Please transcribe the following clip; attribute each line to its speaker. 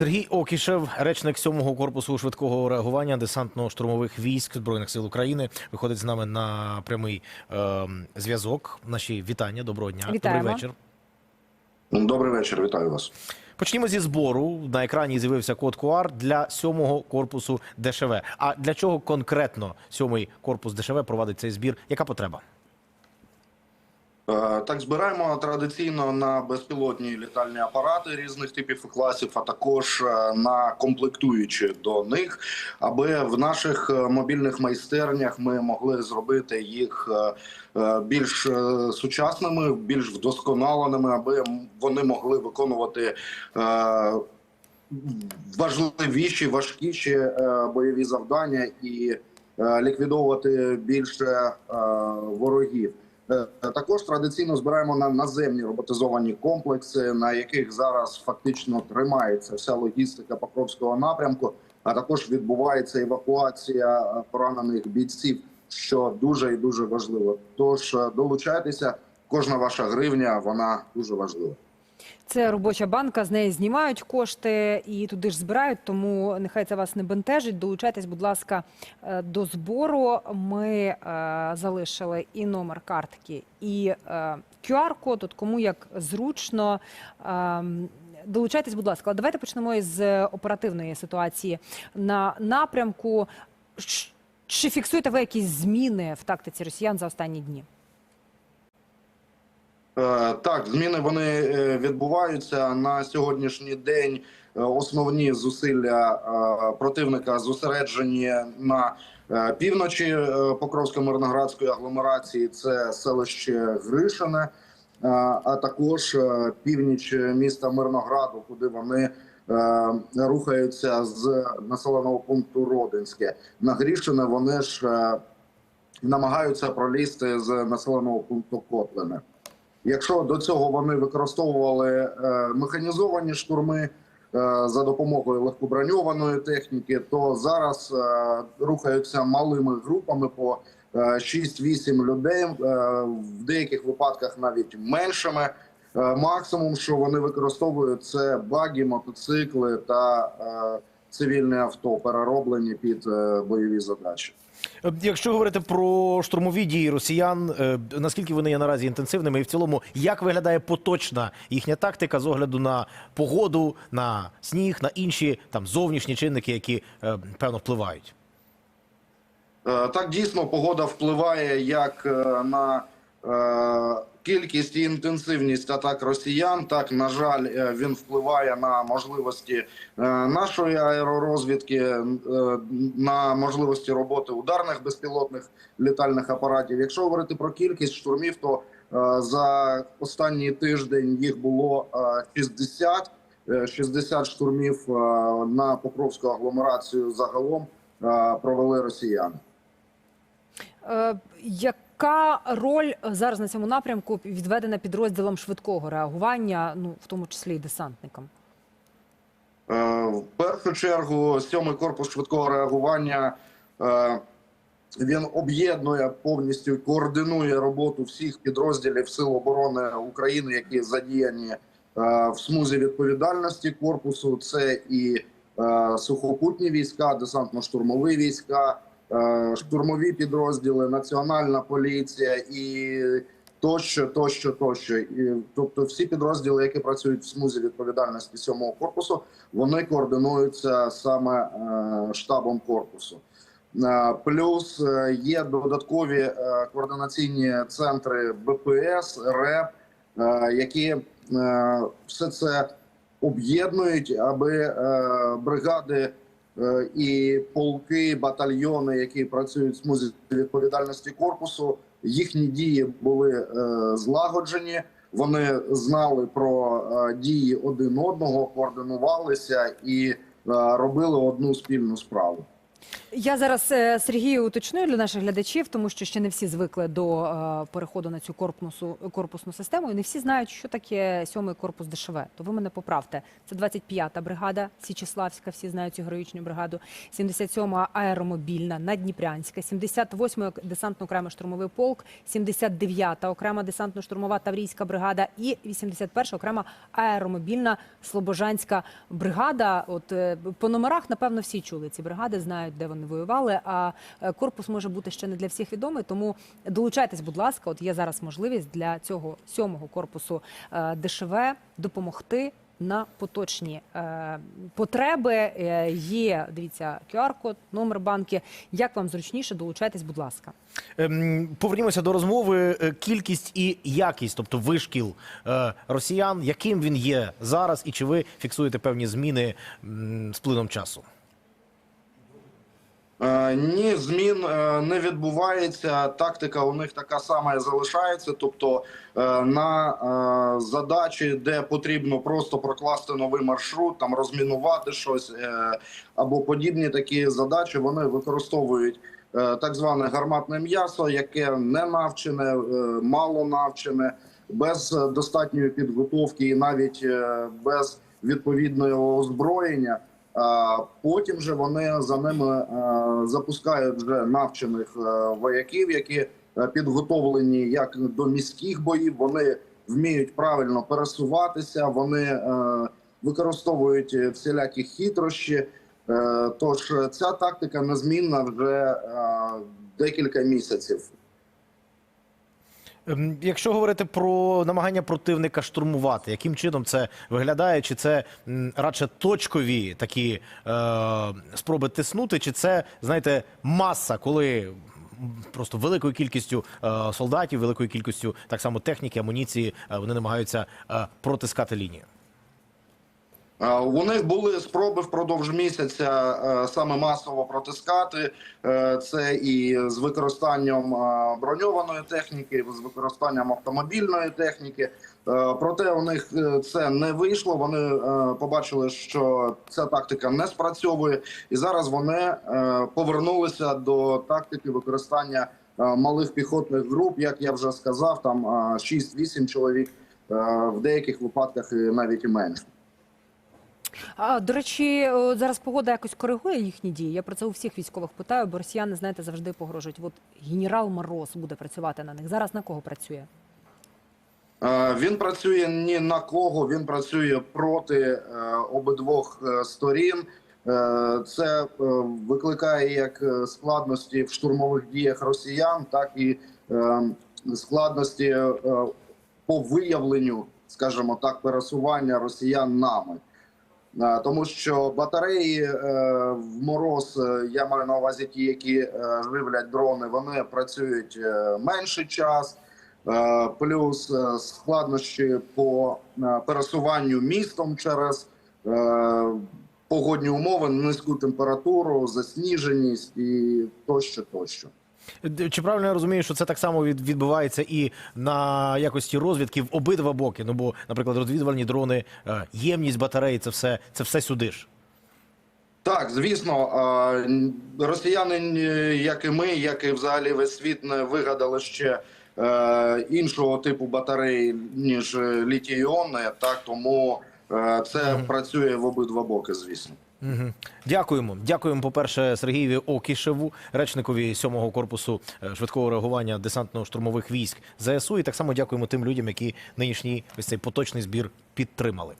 Speaker 1: Сергій Окішев, речник 7-го корпусу швидкого реагування десантно-штурмових військ збройних сил України, виходить з нами на прямий е, зв'язок. Наші вітання. Доброго дня.
Speaker 2: Вітаємо.
Speaker 1: Добрий вечір.
Speaker 3: Добрий вечір, вітаю вас.
Speaker 1: Почнімо зі збору. На екрані з'явився код QR для 7-го корпусу ДШВ. А для чого конкретно 7-й корпус ДШВ провадить цей збір? Яка потреба?
Speaker 3: Е, Так, збираємо традиційно на безпілотні літальні апарати різних типів і класів, а також е, на комплектуючі до них, аби в наших е, мобільних майстернях ми могли зробити їх більш сучасними, більш вдосконаленими, аби вони могли виконувати. Важливіші, важкіші бойові завдання і ліквідовувати більше ворогів. Е, Також традиційно збираємо на наземні роботизовані комплекси, на яких зараз фактично тримається вся логістика Покровського напрямку. А також відбувається евакуація е, поранених бійців, що дуже і дуже важливо. Тож е, долучайтеся, кожна ваша гривня вона дуже важлива.
Speaker 2: Це робоча банка, з неї знімають кошти і туди ж збирають. Тому нехай це вас не бентежить. Долучайтесь, будь ласка, е, до збору. Ми е, залишили і номер картки, і е, QR-код. От кому як зручно. Ем, Долучайтесь, будь ласка. Давайте почнемо із оперативної ситуації на напрямку. Чи фіксуєте ви якісь зміни в тактиці росіян за останні дні?
Speaker 3: Е, Так, зміни вони е, відбуваються на сьогоднішній день. е, Основні зусилля противника зосереджені на півночі Покровсько-Мирноградської агломерації. Це селище Гришине, а також північ міста Мирнограду, куди вони рухаються з населеного пункту Родинське. На Грішине вони ж намагаються пролізти з населеного пункту Котлине. Якщо до цього вони використовували е, механізовані штурми е, за допомогою легкоброньованої техніки, то зараз е, рухаються малими групами по е, 6-8 людей, в деяких випадках навіть меншими. Максимум, що вони використовують, це баги, мотоцикли та цивільне авто, перероблені під е, бойові задачі.
Speaker 1: Е, Якщо говорити про штурмові дії росіян, е, наскільки вони є наразі інтенсивними, і в цілому, як виглядає поточна їхня тактика з огляду на погоду, на сніг, на інші там зовнішні чинники, які певно впливають?
Speaker 3: Так дійсно погода впливає як на кількість і інтенсивність атак росіян. Так на жаль, е, він впливає на можливості е, нашої аеророзвідки, е, на можливості роботи ударних безпілотних літальних апаратів. Якщо говорити про кількість штурмів, то за останній тиждень їх було е, 60. Е, 60 штурмів на Покровську агломерацію загалом провели росіяни.
Speaker 2: Е, Яка роль зараз на цьому напрямку відведена підрозділам швидкого реагування, ну в тому числі і десантникам?
Speaker 3: Е, В першу чергу, сьомий корпус швидкого реагування е, він об'єднує повністю координує роботу всіх підрозділів Сил оборони України, які задіяні е, в смузі відповідальності корпусу. Це і е, сухопутні війська, десантно-штурмові війська, е, штурмові підрозділи, національна поліція і тощо, тощо, тощо. І, тобто, всі підрозділи, які працюють в смузі відповідальності сьомого корпусу, вони координуються саме е, штабом корпусу. Е, Плюс е, є додаткові е, координаційні центри БПС, РЕП, е, які е, все це об'єднують, аби е, бригади е, і полки, батальйони, які працюють з смузі відповідальності корпусу, їхні дії були е, злагоджені. Вони знали про е, дії один одного, координувалися і е, робили одну спільну справу.
Speaker 2: Я зараз е, Сергію уточню для наших глядачів, тому що ще не всі звикли до е, переходу на цю корпусу, корпусну систему, і не всі знають, що таке сьомий корпус ДШВ. То ви мене поправте. Це 25-та бригада Січеславська, всі знають цю героїчну бригаду, 77-ма аеромобільна Надніпрянська, 78-й десантно окремий штурмовий полк, 79-та окрема десантно-штурмова таврійська бригада і 81-ша окрема аеромобільна Слобожанська бригада. От е, по номерах, напевно, всі чули ці бригади, знають, де вони воювали. А е, корпус може бути ще не для всіх відомий. Тому долучайтесь, будь ласка. От є зараз можливість для цього сьомого корпусу е, ДШВ допомогти. На поточні е, потреби е, є. Дивіться, QR-код, номер банки. Як вам зручніше, долучайтесь, будь ласка.
Speaker 1: Ем, Повернімося до розмови. Кількість і якість, тобто вишкіл е, росіян, яким він є зараз, і чи ви фіксуєте певні зміни м, з плином часу?
Speaker 3: Е, Ні, змін е, не відбувається. Тактика у них така сама і залишається. Тобто е, на задачі, де потрібно просто прокласти новий маршрут, там розмінувати щось або подібні такі задачі, вони використовують так зване гарматне м'ясо, яке не навчене, мало навчене, без достатньої підготовки і навіть без відповідного озброєння. Потім же вони за ними е, запускають вже навчених е, вояків, які е, підготовлені як до міських боїв. Вони вміють правильно пересуватися, вони використовують всілякі хитрощі. Тож ця тактика незмінна вже декілька місяців.
Speaker 1: Ем, Якщо говорити про намагання противника штурмувати, яким чином це виглядає? Чи це радше точкові такі е, спроби тиснути, чи це, знаєте, маса, коли просто великою кількістю е, солдатів, великою кількістю так само техніки, амуніції, е, вони намагаються е, протискати лінію?
Speaker 3: Е, У них були спроби впродовж місяця е, саме масово протискати Е, це і з використанням е, броньованої техніки, з використанням автомобільної техніки. Е, Проте у них е, це не вийшло. Вони е, побачили, що ця тактика не спрацьовує, і зараз вони е, повернулися до тактики використання е, малих піхотних груп. Як я вже сказав, там е, 6-8 чоловік е, в деяких випадках навіть і менше.
Speaker 2: А, до речі, о, зараз погода якось коригує їхні дії. Я про це у всіх військових питаю, бо росіяни, знаєте, завжди погрожують. От генерал Мороз буде працювати на них. Зараз на кого працює?
Speaker 3: Е, Він працює ні на кого, він працює проти е, обидвох е, сторін. Е, Це е, викликає як е, складності в штурмових діях росіян, так і е, складності е, по виявленню, скажімо так, пересування росіян нами. Е, Тому що батареї е, в мороз, е, я маю на увазі ті, які живлять дрони, вони працюють менший час. Плюс складнощі по пересуванню містом через погодні умови, низьку температуру, засніженість і тощо, тощо.
Speaker 1: Чи правильно я розумію, що це так само відбувається і на якості розвідки в обидва боки? Ну бо, наприклад, розвідувальні дрони, е, ємність батареї, це все, це все сюди ж.
Speaker 3: Так, звісно, росіяни, як і ми, як і взагалі весь світ, не вигадали ще е, іншого типу батареї, ніж е, літій-іонні, так тому це працює в обидва боки, звісно.
Speaker 1: Угу. Дякуємо. Дякуємо, по-перше, Сергієві Окішеву, речникові 7-го корпусу е, швидкого реагування десантно-штурмових військ ЗСУ. І так само дякуємо тим людям, які нинішній ось цей поточний збір підтримали.